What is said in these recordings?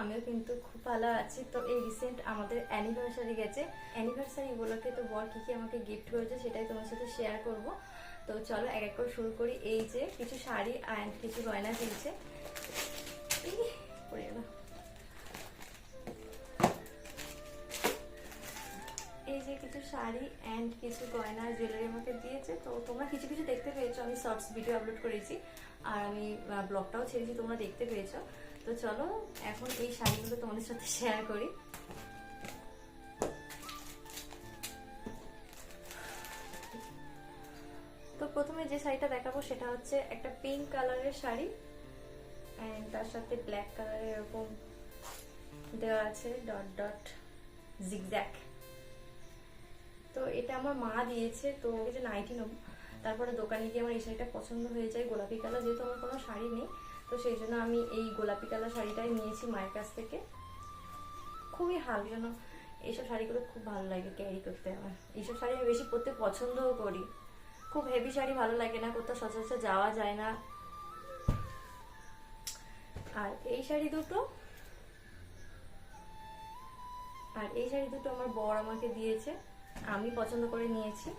আমিও কিন্তু খুব ভালো আছি। তো এই রিসেন্ট আমাদের অ্যানিভার্সারি গেছে। অ্যানিভার্সারি উপলক্ষে তো বর কি কি আমাকে গিফট করেছে সেটাই তোমার সাথে শেয়ার করব। তো চলো এক এক করে শুরু করি। এই যে কিছু শাড়ি অ্যান্ড কিছু গয়না দিয়েছে এই, যে কিছু শাড়ি অ্যান্ড কিছু গয়না জুয়েলারি আমাকে দিয়েছে তো তোমরা কিছু কিছু দেখতে পেয়েছ। আমি শর্টস ভিডিও আপলোড করেছি আর আমি ব্লগটাও ছেড়েছি তোমরা দেখতে পেয়েছ। তো চলো এখন এই শাড়িগুলো তোমাদের সাথে শেয়ার করি। তো প্রথমে যে শাড়িটা দেখাবো সেটা হচ্ছে একটা পিঙ্ক কালারের শাড়ি। অ্যান্ড তার সাথে ব্ল্যাক কালারের এরকম দেওয়া আছে ডট ডট জিগজ্যাক তো এটা আমার মা দিয়েছে, তো যে নাইটি নেব তারপরে দোকানে গিয়ে আমার এই শাড়িটা পছন্দ হয়ে যায়, গোলাপি কালার যেহেতু আমার কোনো শাড়ি নেই, তো সেই জন্য আমি এই গোলাপি কালার শাড়িটাই নিয়েছি মায়ের কাছ থেকে। খুবই হালকা, যেন এইসব শাড়িগুলো খুব ভালো লাগে ক্যারি করতে আমার। এইসব শাড়ি আমি বেশি পরতে পছন্দও করি। খুব হেভি শাড়ি ভালো লাগে না, কোথাও সচরাচর যাওয়া যায় না। আর এই শাড়ি দুটো, আর এই শাড়ি দুটো আমার বর আমাকে দিয়েছে, আমি পছন্দ করে নিয়েছি।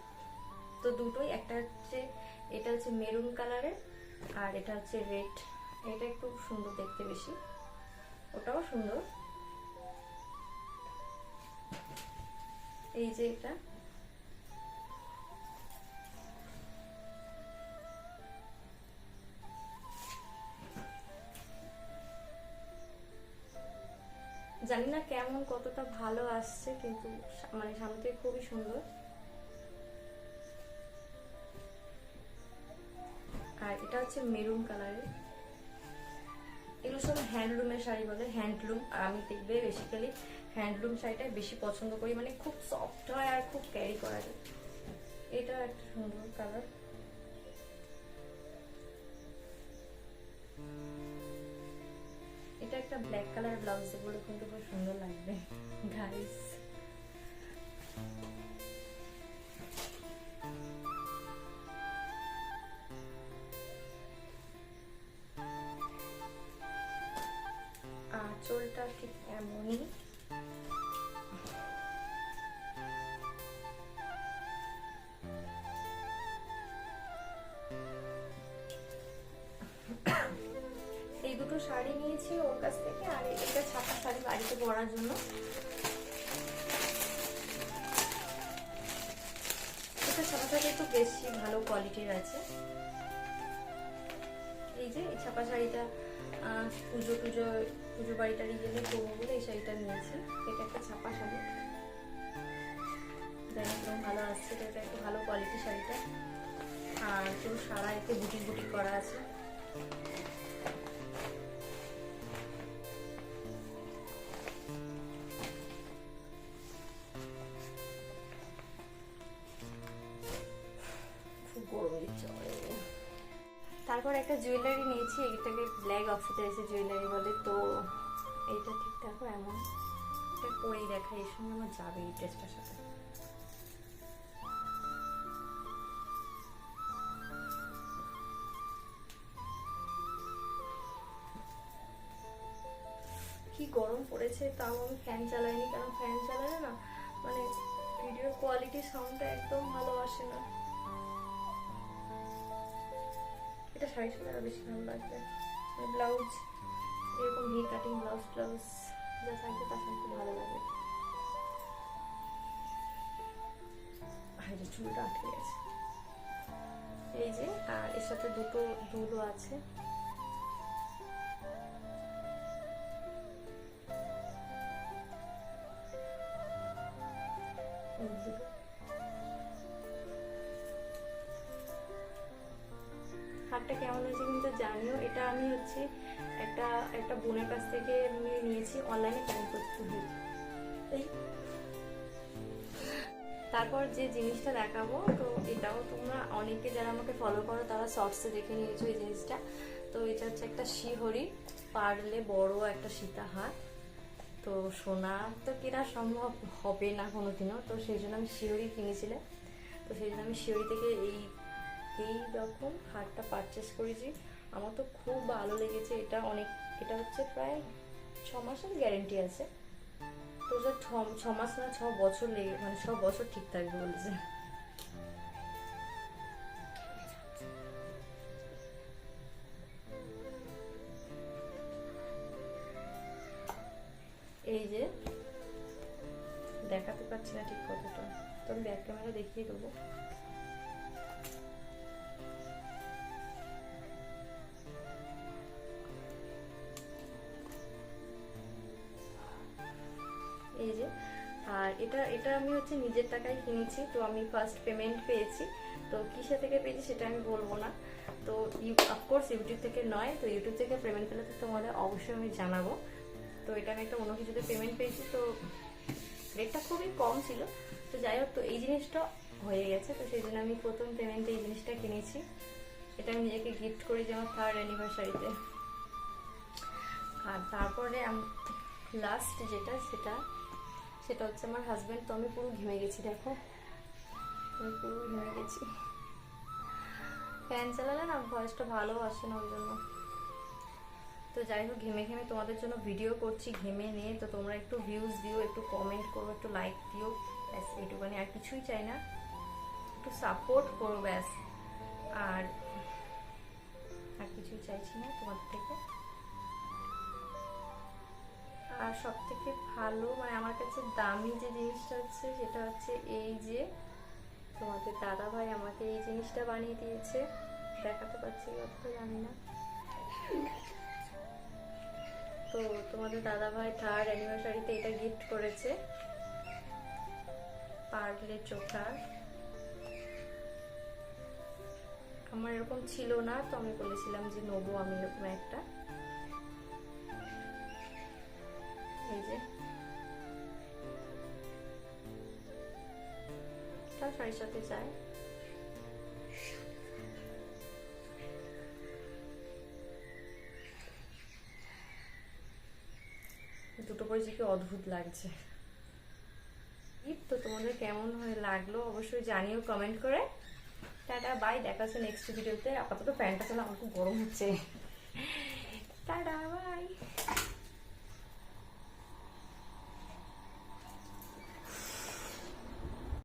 তো দুটোই, একটা হচ্ছে, এটা হচ্ছে মেরুন কালারের, আর এটা হচ্ছে রেড। এটা একটু সুন্দর দেখতে বেশি, ওটাও সুন্দর। এই যে এটা জানি না কেমন, কতটা ভালো আসছে, কিন্তু মানে সামনে থেকে খুবই সুন্দর। আর এটা হচ্ছে মেরুন কালারের। এগুলো সব হ্যান্ডলুমের শাড়ি বলে, হ্যান্ডলুম। আর আমি দেখবে বেসিক্যালি হ্যান্ডলুম শাড়িটাই বেশি পছন্দ করি। মানে খুব সফট হয় আর খুব ক্যারি করা যায়। এটা একটা সুন্দর কালার একটা ব্ল্যাক কালার ব্লাউজ পরে কিন্তু খুব সুন্দর লাগবে গাইস আঁচলটা ঠিক এমনই। দুটো শাড়ি নিয়েছি ওর কাছ থেকে, আর এটা ছাপা শাড়ি বাড়িতে পরার জন্য। এটা ছাপা শাড়ি একটু বেশি ভালো কোয়ালিটির আছে। এই যে, এই ছাপা শাড়িটা পুজো টুজো পুজো বাড়ি টাড়ি গেলে করব বলে এই শাড়িটা নিয়েছি। এটা একটা ছাপা শাড়ি। একদম ভালো আসছে, এটা একটু ভালো কোয়ালিটির শাড়িটা। আর পুরো সারা এতে বুটিক বুটিক করা আছে। তারপর একটা জুয়েলারি নিয়েছি, এটাকে ব্ল্যাক অক্সিডাইজের জুয়েলারি বলে, তো এইটা ঠিক এমন এটা পরেই দেখা এর সঙ্গে আমার যাবে এই ড্রেসটার সাথে। কি গরম পড়েছে, তাও আমি ফ্যান চালাইনি, কারণ ফ্যান চালালে না মানে ভিডিওর কোয়ালিটি সাউন্ডটা একদম ভালো আসে না। সাথে আরও বেশি ভালো লাগবে। ব্লাউজ এরকম ভি কাটিং ব্লাউজ ব্লাউজ যা থাকবে সাথে খুব ভালো যে চুলটা আটকে গেছে। এই যে, আর এর সাথে দুটো দুলও আছে। হারটা কেমন হয়েছে কিন্তু জানিও। এটা আমি হচ্ছে একটা একটা বোনের কাছ থেকে নিয়েছি, অনলাইনে প্যান করতে এই। তারপর যে জিনিসটা দেখাবো, তো এটাও তোমরা অনেকে যারা আমাকে ফলো করো, তারা শর্টসে দেখে নিয়েছো এই জিনিসটা। তো এটা হচ্ছে একটা শিহরি, পারলে বড় একটা সীতা হার। তো সোনা তো কেনা সম্ভব হবে না কোনোদিনও। তো সেই জন্য আমি শিওরি কিনেছিলাম। তো সেই জন্য আমি শিওরি থেকে এই এই রকম হারটা পারচেস করেছি। আমার তো খুব ভালো লেগেছে। এটা অনেক, এটা হচ্ছে প্রায় ছ মাসের গ্যারেন্টি আছে। তো যা ছ- মাস না, ছ বছর লেগে মানে ছ বছর ঠিক থাকবে বলেছে। এই যে, দেখাতে পারছি না ঠিক কতটা। তো আমি ব্যাক ক্যামেরা দেখিয়ে দেবো। এটা এটা আমি হচ্ছে নিজের টাকায় কিনেছি, তো আমি ফার্স্ট পেমেন্ট পেয়েছি। তো কিসে থেকে পেয়েছি সেটা আমি বলব না। তো অফকোর্স ইউটিউব থেকে নয়, তো ইউটিউব থেকে পেমেন্ট পেলে তো তোমাদের অবশ্যই আমি জানাব। তো এটা আমি একটা অন্য কিছুতে পেমেন্ট পেয়েছি, তো রেটটা খুবই কম ছিল। তো যাই হোক, তো এই জিনিসটা হয়ে গেছে, তো সেই জন্য আমি প্রথম পেমেন্টে এই জিনিসটা কিনেছি। এটা আমি নিজেকে গিফট করেছি আমার থার্ড অ্যানিভার্সারিতে আর তারপরে লাস্ট যেটা, সেটা সেটা হচ্ছে আমার হাজব্যান্ড তো আমি পুরো ঘেমে গেছি, দেখো। আমি পুরো ঘেমে গেছি। ফ্যান চালালে না ভয়েসটা ভালো আসে না ওই জন্য। তো যাই হোক, ঘেমে ঘেমে তোমাদের জন্য ভিডিও করছি, ঘেমে নিয়ে। তো তোমরা একটু ভিউজ দিও, একটু কমেন্ট করো, একটু লাইক দিও। ব্যাস এইটুখানি আর কিছুই চাই না। একটু সাপোর্ট করো ব্যাস। আর আর কিছুই চাইছি না তোমাদের থেকে। আর সব থেকে ভালো মানে আমার কাছে দামি যে জিনিসটা হচ্ছে সেটা হচ্ছে এই যে তোমাদের দাদা ভাই আমাকে এই জিনিসটা বানিয়ে দিয়েছে। দেখাতে পারছি কতটা জানি না। তো তোমাদের দাদা ভাই থার্ড অ্যানিভার্সারিতে এটা গিফট করেছে। পার্লে চোখা আমার এরকম ছিল না, তো আমি বলেছিলাম যে নেব আমি এরকম একটা। শাড়ির সাথে যায় দুটো পরেছি কি অদ্ভুত লাগছে। তো তোমাদের কেমন হয়ে লাগল অবশ্যই জানিও কমেন্ট করে। টাটা বাই দেখা হচ্ছে নেক্সট ভিডিওতে আপাতত ফ্যানটা চলে আমার খুব গরম হচ্ছে। টাটা।